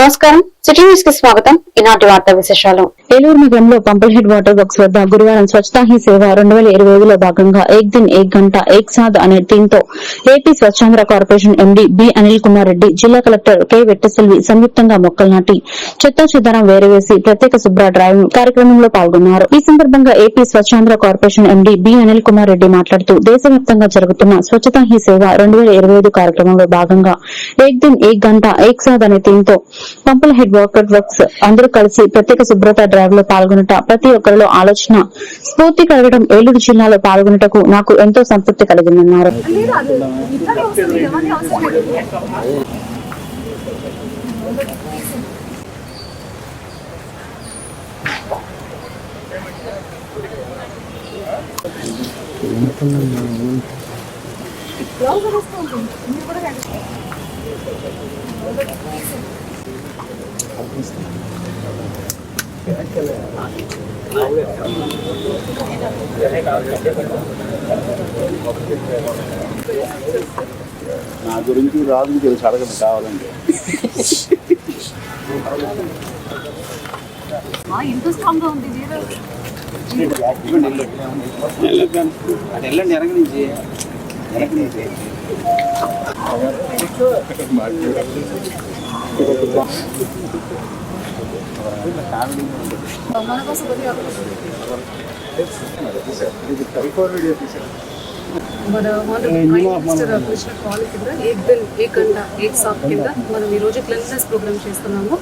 నమస్కారం. సిటీ న్యూస్కి స్వాగతం. ఈనాటి వార్తా విశేషాలు. ఏలూరు నగరంలో పంపుల్ హెడ్ వాటర్ వర్క్స్ వద్ద గురువారం స్వచ్ఛతా హీ సేవ రెండు వేల ఇరవై ఐదులో భాగంగా ఏక్ దిన్ ఏక్ గంట ఏక్ సాద్ అనే థీమ్తో AP Swachhandhra corporation MD B Anil Kumar Reddy జిల్లా కలెక్టర్ కె వెట్టసెల్వి సంయుక్తంగా మొక్కలు నాటి చెత్తా చెదారం వేరవేసి ప్రత్యేక శుభ్ర డ్రైవ్ కార్యక్రమంలో పాల్గొన్నారు. ఈ సందర్భంగా AP Swachhandhra corporation MD B Anil Kumar Reddy మాట్లాడుతూ దేశవ్యాప్తంగా జరుగుతున్న స్వచ్ఛతా హీ సేవ రెండు వేల ఇరవై ఐదు కార్యక్రమంలో భాగంగా ఏక్ దిన్ ఏక్ గంట ఏక్ సాద్ అనే థీమ్తో పంపుల వర్క్స్ అందరూ కలిసి ప్రత్యేక శుభ్రత డ్రైవ్లో పాల్గొనట ప్రతి ఒక్కరిలో ఆలోచన స్ఫూర్తి కలగడం ఏలూరు జిల్లాలో పాల్గొనటకు నాకు ఎంతో సంతృప్తి కలిగిందన్నారు. నా గురించి రాజుకి తెలుసు అడగదు నీరు అది వెళ్ళండి వెనక నుంచి. వెనక నుంచి. మన కోసం కొద్దిగా మన మినిస్టర్ కృష్ణ కాల్ కింద ఏక్ దిన్ ఏక్ గంట ఏక్ సాప్ కింద మనం ఈ రోజు క్లీన్లెస్ ప్రోగ్రామ్ చేస్తున్నాము.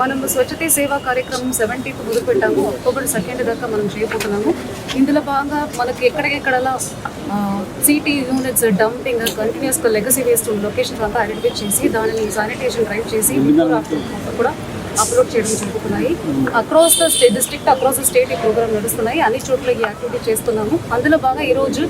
మనం స్వచ్ఛతే సేవా కార్యక్రమం సెవెంటీన్త్ మొదలు పెట్టాము అక్టోబర్ సెకండ్ దాకా మనం చేయబోతున్నాము. ఇందులో భాగంగా మనకి ఎక్కడికెక్కడలా సిటీ యూనిట్స్ డంపింగ్ కంటిన్యూస్గా లెగసీ వేస్ట్ లొకేషన్స్ అంతా ఐడెంటిఫై చేసి దానిని శానిటేషన్ డ్రైవ్ చేసి కూడా అప్లోడ్ చేయడం జరుగుతున్నాయి. Across the state district across the state ఈ ప్రోగ్రామ్ నడుస్తున్నాయి. అన్ని చోట్ల ఈ యాక్టివిటీ చేస్తున్నాము. అందులో బాగా ఈ రోజు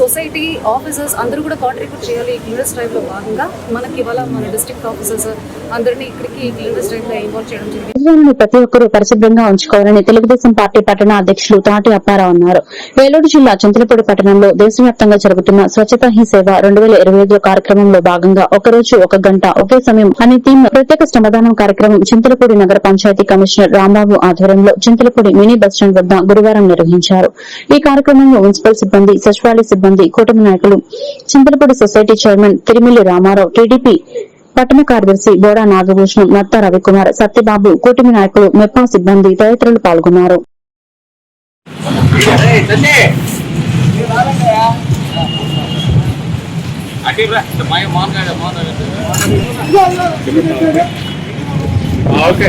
సొసైటీ ఆఫీసర్స్ అందరూ కూడా కాంట్రిబ్యూట్ చేయాలి ఈ క్లీనర్స్ డ్రైవ్లో భాగంగా. మనకి ఇవాళ మన డిస్ట్రిక్ట్ ఆఫీసర్స్ అందరినీ ఇక్కడికి క్లీనర్స్ డ్రైవ్లో ఇన్వాల్వ్ చేయడం జరిగింది. ప్రతి ఒక్కరూ పరిశుభ్రంగా ఉంచుకోవాలని తెలుగుదేశం పార్టీ పట్టణ అధ్యక్షులు తాటి అప్పారావు అన్నారు. ఏలూరు జిల్లా చింతలపూడి పట్టణంలో దేశవ్యాప్తంగా జరుగుతున్న స్వచ్ఛతా హీ సేవ రెండు వేల ఇరవై ఐదు కార్యక్రమంలో భాగంగా ఒకరోజు ఒక గంట ఒకే సమయం అనే థీమ్ ప్రత్యేక శ్రమదానం కార్యక్రమం చింతలపూడి నగర పంచాయతీ కమిషనర్ రాంబాబు ఆధ్వర్యంలో చింతలపూడి మినీ బస్టాండ్ వద్ద గురువారం నిర్వహించారు. ఈ కార్యక్రమంలో మున్సిపల్ సిబ్బంది సచివాలయ సిబ్బంది కూటమి నాయకులు. Chintalapudi society chairman Tirumilli Ramarao TDP పట్టణ కార్యదర్శి బోడా నాగభూషణం నత్త రవికుమార్ సత్యబాబు కూటమి నాయకులు మెప్పా సిబ్బంది తదితరులు పాల్గొన్నారు. ఓకే.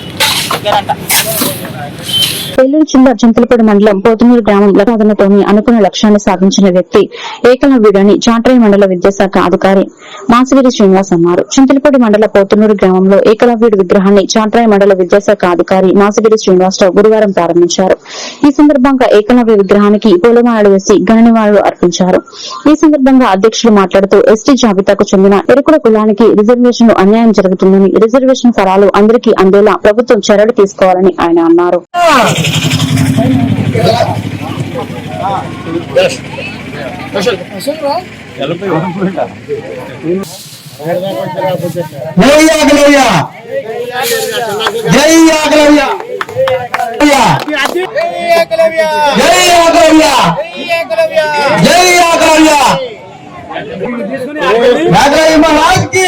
ఏలూరు జిల్లా చింతలపూడి మండలం పోతునూరు గ్రామం సాధనతోని అనుకున్న లక్ష్యాన్ని సాధించిన వ్యక్తి ఏకలవ్యుడని చాట్రాయి మండల విద్యాశాఖ అధికారి మాసిగిరి శ్రీనివాస్ అన్నారు. చింతలపూడి మండల పోతునూరు గ్రామంలో ఏకలవ్యుడి విగ్రహాన్ని చాట్రాయి మండల విద్యాశాఖ అధికారి మాసిగిరి శ్రీనివాసరావు గురువారం ప్రారంభించారు. ఈ సందర్భంగా ఏకలవ్య విగ్రహానికి పూలమాలలు వేసి ఘన నివాళులు అర్పించారు. ఈ సందర్భంగా అధ్యక్షులు మాట్లాడుతూ ఎస్టీ జాబితాకు చెందిన ఎరుకుల కులానికి రిజర్వేషన్ అన్యాయం జరుగుతుందని రిజర్వేషన్ ఫలాలు అందరికీ అందేలా ప్రభుత్వం చర్యలు తీసుకోవాలని ఆయన అన్నారు. జై ఆకలయ్య జై ఆకలయ్య घाघराई महाराज के।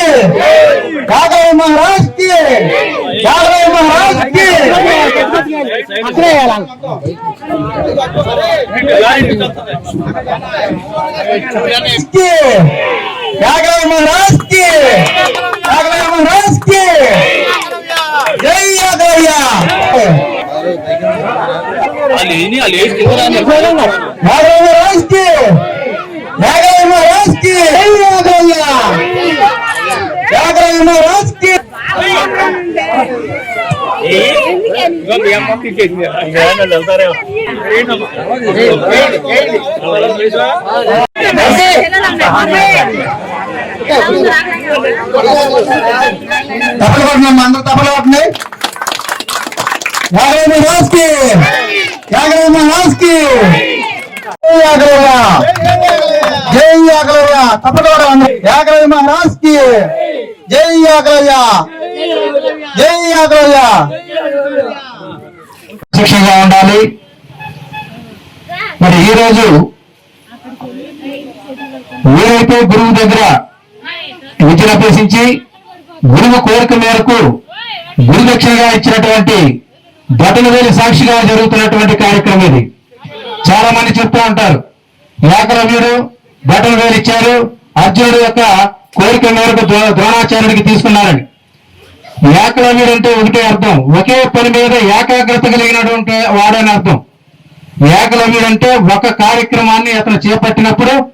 घाघराई महाराज के। घाघराई महाराज के। अकड़े यार महाराज के। घाघराई महाराज के। जय यादवैया अली नहीं अली इसके घाघराई महाराज के। తప్పలు కొట్టినాం అందరూ తప్పలు కొట్టినాయి నాగరాజ్ మహారాజ్ కి నాగరాజ్ మహారాజ్ కి జై యాగరయ్య జై యాగరయ్య తప్పలు కొట్టాలి అందరూ యాగరాజ్ మహారాజ్ కి జై యాగరయ్య జై యాగరయ్య శిక్షగా ఉండాలి. మరి ఈ రోజు వీరైతే గురువు దగ్గర విద్యను అభ్యసించి గురువు కోరిక మేరకు గురుదక్షిణగా ఇచ్చినటువంటి బటనవేలి సాక్షిగా జరుగుతున్నటువంటి కార్యక్రమం ఇది. చాలా మంది చెప్తూ ఉంటారు ఏకలవ్యుడు బటనవేలు ఇచ్చారు అర్జునుడు యొక్క కోరిక మేరకు ద్రోణాచార్యుడికి తీసుకున్నారని. ఏకలవ్యుడు అంటే ఒకటే అర్థం. ఒకే పని మీద ఏకాగ్రత కలిగినటువంటి వాడని అర్థం. ఏకలవ్యుడు అంటే ఒక కార్యక్రమాన్ని అతను చేపట్టినప్పుడు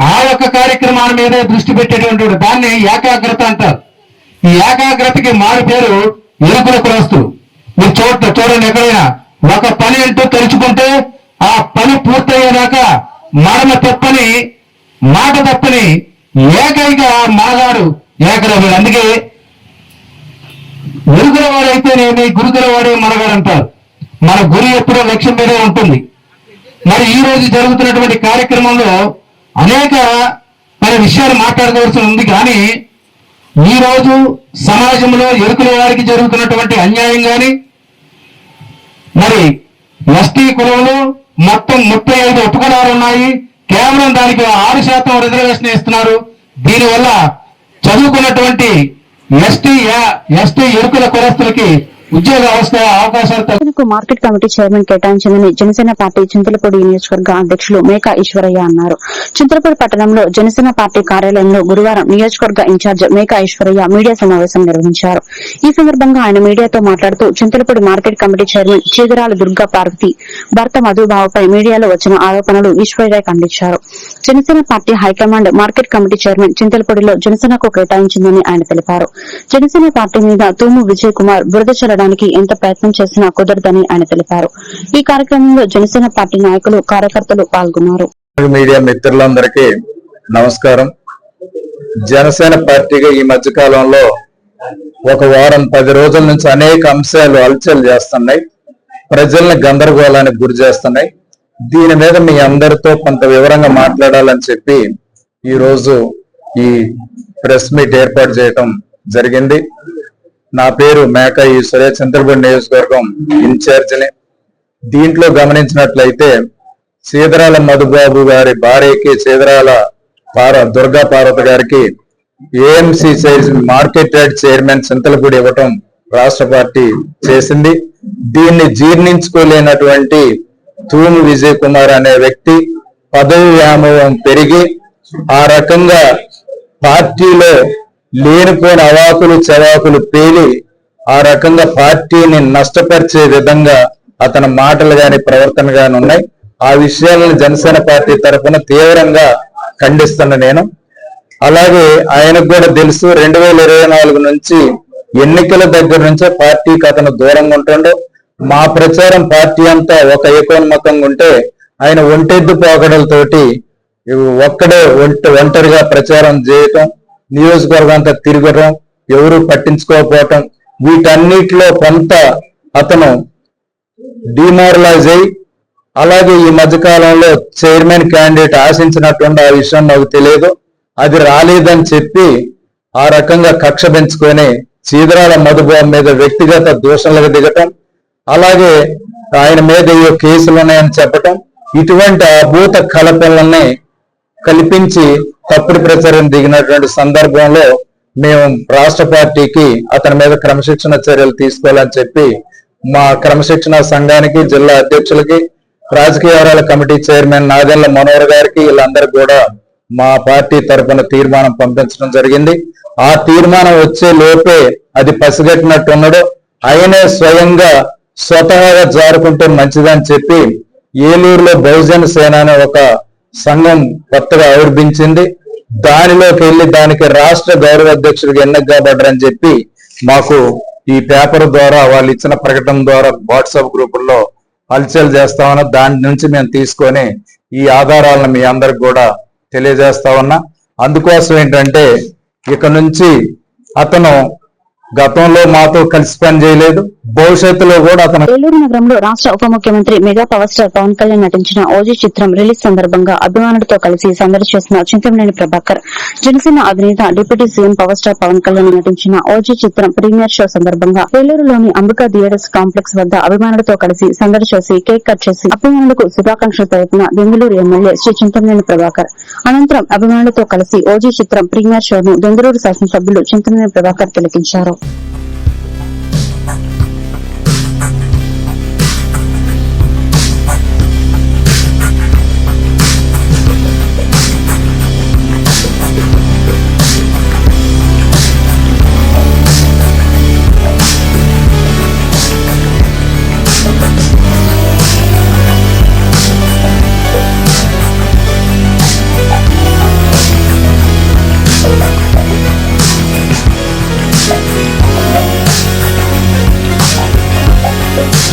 ఆ యొక్క కార్యక్రమాల మీదే దృష్టి పెట్టేటువంటి వాడు. దాన్ని ఏకాగ్రత అంటారు. ఈ ఏకాగ్రతకి మారు పేరు ఎరుకుల కులస్తులు. మీరు చూడ చూడండి ఎక్కడైనా. ఒక పని అంటూ తలుచుకుంటే ఆ పని పూర్తయ్యేదాకా మడమ తప్పని మాట తప్పని ఏకైక మాగాడు ఏకలవ్యుడు అందుకే గురుగుల వాడైతేనేమి గురుగుల వాడే మనగాడంటారు. మన గురి ఎప్పుడో లక్ష్యం మీదే ఉంటుంది. మరి ఈ రోజు జరుగుతున్నటువంటి కార్యక్రమంలో అనేక మరి విషయాలు మాట్లాడుకోవాల్సి ఉంది కానీ ఈ రోజు సమాజంలో ఎరుకుల వారికి జరుగుతున్నటువంటి అన్యాయం కానీ మరి ఎస్టీ కులంలో మొత్తం ముప్పై ఐదు ఉపకులాలు ఉన్నాయి. కేవలం దానికి ఆరు శాతం రిజర్వేషన్ ఇస్తున్నారు దీనివల్ల చదువుకున్నటువంటి ఎస్టీ ఎస్టీ ఎరుకుల కులస్తులకి ఉద్యోగ అవస్థ అవకాశాలు మార్కెట్ కమిటీ చైర్మన్ కేటాయించిందని జనసేన పార్టీ చింతలపూడి నియోజకవర్గ అధ్యక్షులు మేకా ఈశ్వరయ్య అన్నారు. చింతలపూడి పట్టణంలో జనసేన పార్టీ కార్యాలయంలో గురువారం నియోజకవర్గ ఇన్ఛార్జ్ మేకా ఈశ్వరయ్య మీడియా సమావేశం నిర్వహించారు. ఈ సందర్భంగా ఆయన మీడియాతో మాట్లాడుతూ Chintalapudi market committee chairman Cheedarala Durga Parvathi భర్త మధుబాబుపై మీడియాలో వచ్చిన ఆరోపణలు ఈశ్వరయ్య ఖండించారు Janasena party high command market committee chairman చింతలపూడిలో జనసేనకు కేటాయించిందని ఆయన తెలిపారు. జనసేన పార్టీ మీద తూము విజయ్ కుమార్ బురద చల్లడానికి ఎంత ప్రయత్నం చేసినా కుదరదని ఆయన తెలిపారు. ఈ కార్యక్రమంలో జనసేన పార్టీ నాయకులు కార్యకర్తలు పాల్గొన్నారు. మీడియా మిత్రులందరికీ నమస్కారం. జనసేన పార్టీగా ఈ మధ్య కాలంలో ఒక వారం పది రోజుల నుంచి అనేక అంశాలు అలచలు చేస్తున్నాయి. ప్రజల్ని గందరగోళానికి గురి చేస్తున్నాయి. దీని మీద మీ అందరితో కొంత వివరంగా మాట్లాడాలని చెప్పి ఈ రోజు ఈ ప్రెస్ మీట్ ఏర్పాటు చేయటం జరిగింది. నా పేరు మేక ఈశ్వరే చంద్రబాబు నియోజకవర్గం ఇన్ఛార్జిని. దీంట్లో గమనించినట్లయితే సీదరాల మధుబాబు గారి భార్యకి సీదరాల పార దుర్గా పార్వత గారికి AMC size market yard chairman Chintalapudi ఇవ్వటం రాష్ట్ర పార్టీ చేసింది. దీన్ని జీర్ణించుకోలేనటువంటి తూము విజయ్ కుమార్ అనే వ్యక్తి పదవి వ్యామోహం పెరిగి ఆ రకంగా పార్టీలో లేనిపోయిన అవాకులు చవాకులు పేలి ఆ రకంగా పార్టీని నష్టపరిచే విధంగా అతని మాటలు గాని ప్రవర్తన గాని ఉన్నాయి. ఆ విషయాలను జనసేన పార్టీ తరఫున తీవ్రంగా ఖండిస్తున్న నేను. అలాగే ఆయనకు కూడా తెలుసు రెండు వేల ఇరవై నాలుగు నుంచి ఎన్నికల దగ్గర నుంచే పార్టీకి అతను దూరంగా ఉంటుండో. మా ప్రచారం పార్టీ అంతా ఒక ఏకోన్మకంగా ఉంటే ఆయన ఒంటెద్దు పోకడలతోటి ఒక్కడే ఒంట ఒంటరిగా ప్రచారం చేయటం నియోజకవర్గం అంతా తిరగడం ఎవరు పట్టించుకోకపోవటం వీటన్నిటిలో కొంత అతను డిమారలైజ్ అయ్యి అలాగే ఈ మధ్యకాలంలో చైర్మన్ క్యాండిడేట్ ఆశించినటువంటి ఆ విషయం నాకు తెలియదు. అది రాలేదని చెప్పి ఆ రకంగా కక్ష పెంచుకొని చీదరాల మధుబాబు మీద వ్యక్తిగత దూషణలకు దిగటం అలాగే ఆయన మీద ఏవో కేసులు ఉన్నాయని చెప్పటం ఇటువంటి అభూత కలపలని కల్పించి తప్పుడు ప్రచారం దిగినటువంటి సందర్భంలో మేము రాష్ట్ర పార్టీకి అతని మీద క్రమశిక్షణ చర్యలు తీసుకోవాలని చెప్పి మా క్రమశిక్షణ సంఘానికి జిల్లా అధ్యక్షులకి రాజకీయ వ్యవహారాల కమిటీ చైర్మన్ నాదెళ్ళ మనోహర్ గారికి వీళ్ళందరికీ కూడా మా పార్టీ తరపున తీర్మానం పంపించడం జరిగింది. ఆ తీర్మానం వచ్చే లోపే అది పసిగట్టినట్టున్నాడు. ఆయనే స్వయంగా స్వతహాగా జారుకుంటే మంచిదని చెప్పి ఏలూరులో బహుజన సేన అనే ఒక సంఘం కొత్తగా ఆవిర్భించింది. దానిలోకి వెళ్ళి దానికి రాష్ట్ర గౌరవ అధ్యక్షుడికి ఎన్నిక కాబడ్డారని చెప్పి మాకు ఈ పేపర్ ద్వారా వాళ్ళు ఇచ్చిన ప్రకటన ద్వారా వాట్సాప్ గ్రూపుల్లో హల్చల్ చేస్తామన్నా దాని నుంచి మేము తీసుకొని ఈ ఆధారాలను మీ అందరికి కూడా తెలియజేస్తా ఉన్నా. అందుకోసం ఏంటంటే ఇక నుంచి అతను గతంలో మాతో కలిసి పని చేయలేదు. భవిష్యత్తులో కూడా అతను ఏలూరు నగరంలో రాష్ట్ర ఉప ముఖ్యమంత్రి mega power star Pawan Kalyan నటించిన ఓజీ చిత్రం రిలీజ్ సందర్భంగా అభిమానులతో కలిసి సందడి చేసిన చింతమనేని ప్రభాకర్ జనసేన అధినేత deputy CM power star Pawan Kalyan నటించిన ఓజీ చిత్రం ప్రీమియర్ షో సందర్భంగా ఏలూరులోని అంబికా థియేటర్స్ కాంప్లెక్స్ వద్ద అభిమానులతో కలిసి సందడి చేసి కేక్ కట్ చేసి అభిమానులకు శుభాకాంక్షలు తెలిపిన బెంగళూరు ఎమ్మెల్యే శ్రీ చింతమనేని ప్రభాకర్. అనంతరం అభిమానులతో కలిసి ఓజీ చిత్రం ప్రీమియర్ షోను బెంగళూరు శాసనసభ్యులు చింతమనేని ప్రభాకర్ తిలకించారు. Thank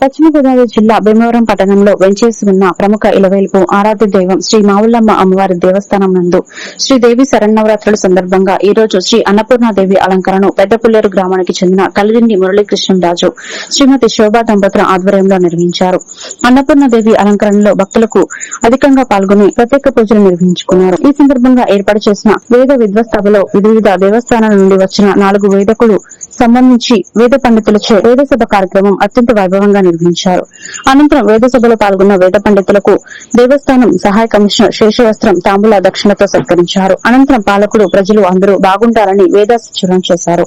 పశ్చిమ గోదావరి జిల్లా భీమవరం పట్టణంలో వెంచేసి ఉన్న ప్రముఖ ఇలవేలుపు ఆరాధ్య దైవం శ్రీ మావుల్లమ్మ అమ్మవారి దేవస్థానం నందు శ్రీదేవి శరణవరాత్రుల సందర్భంగా ఈ రోజు శ్రీ అన్నపూర్ణాదేవి అలంకరణను పెద్దపుల్లేరు గ్రామానికి చెందిన కలిదిండి మురళీకృష్ణరాజు శ్రీమతి శోభా దంపతుల ఆధ్వర్యంలో నిర్వహించారు. అన్నపూర్ణాదేవి అలంకరణలో భక్తులకు అధికంగా పాల్గొని ప్రత్యేక పూజలు నిర్వహించుకున్నారు. ఈ సందర్భంగా ఏర్పాటు చేసిన వేద విద్వస్తభలో వివిధ దేవస్థానాల నుండి వచ్చిన నాలుగు వేదకులు సంబంధించి వేద పండితులచే వేద సభ కార్యక్రమం అత్యంత వైభవంగా నిర్వహించారు. అనంతరం వేద సభలో పాల్గొన్న వేద పండితులకు దేవస్థానం సహాయ కమిషనర్ శేషవస్త్రం తాంబూల దక్షిణతో సత్కరించారు. అనంతరం పాలకులు ప్రజలు అందరూ బాగుంటారని వేదాశిచురం చేశారు.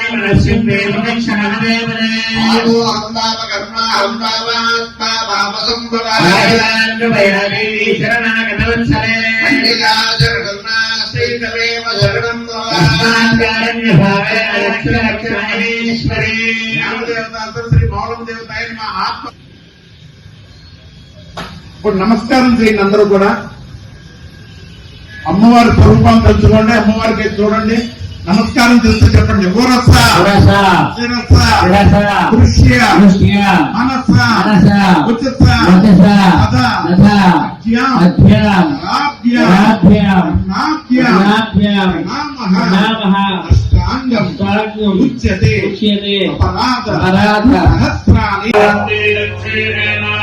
ఇప్పుడు నమస్కారం చేయండి అందరూ కూడా. అమ్మవారి స్వరూపాన్ని తెలుసుకోండి అమ్మవారికి చూడండి. నమస్కారం చేస్తూ చెప్పండి. ఊరస శిరస దృశ్య మనస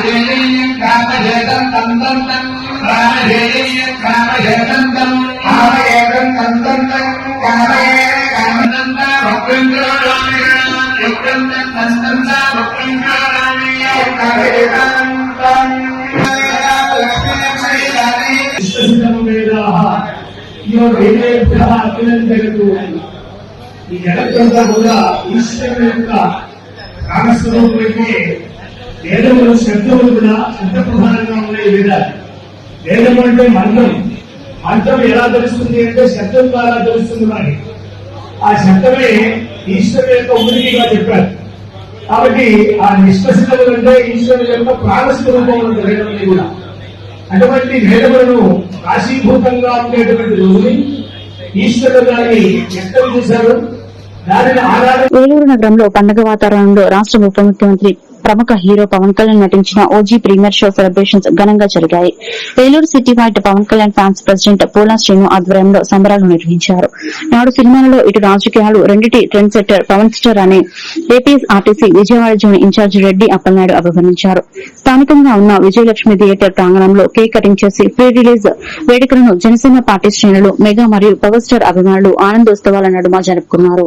అద అధ్యాం రాభ్యాం నాభ్యాం నామః అష్టాంగం ఉచ్యతే అపరాధ సహస్రాణి ేంద్ర ఈ జగత్తంతా కూడా ఈశ్వరుడు యొక్క కామస్వరూపుడికి వేదములు శబ్దములు కూడా శబ్ద ప్రధానంగా ఉన్నాయి వేదాలు వేదం. అంటే మంత్రం మంత్రం ఎలా తెలుస్తుంది అంటే శబ్దం ద్వారా తెలుస్తుంది మనకి. ఆ శబ్దమే ఈశ్వరుడు యొక్క ఉనికిగా చెప్పారు. కాబట్టి ఆ నిష్పసితములు అంటే ఈశ్వరుడు యొక్క ప్రాణస్వరూపములు ఉంటుంది కూడా. అటువంటి వేదములను రాశీభూతంగా ఉండేటువంటి రోజుని ఈశ్వరుడు గారిని వ్యక్తం చేశారు. వేలూరు నగరంలో పండగ వాతావరణంలో రాష్ట్ర ఉప ముఖ్యమంత్రి ప్రముఖ హీరో పవన్ కళ్యాణ్ నటించిన ఓజీ ప్రీమియర్ షో సెలబ్రేషన్స్ ఘనంగా జరిగాయి. Eluru city white Pawan Kalyan fans president Poola Srinu ఆధ్వర్యంలో సంబరాలు నిర్వహించారు. నాడు సినిమాలలో ఇటు రాజకీయాలు రెండిటి ట్రెండ్ సెట్టర్ పవన్ స్టార్ అనే APSRTC Vijayawada zone in charge Reddy Appalanaidu అభివర్ణించారు. స్థానికంగా ఉన్న విజయలక్ష్మి థియేటర్ ప్రాంగణంలో కేక్ కటింగ్ చేసి ప్రీ రిలీజ్ వేడుకలను జనసేన పార్టీ శ్రేణులు మెగా మరియు పవర్ స్టార్ అభిమానులు ఆనందోత్సవాల నడుమ జరుపుకున్నారు.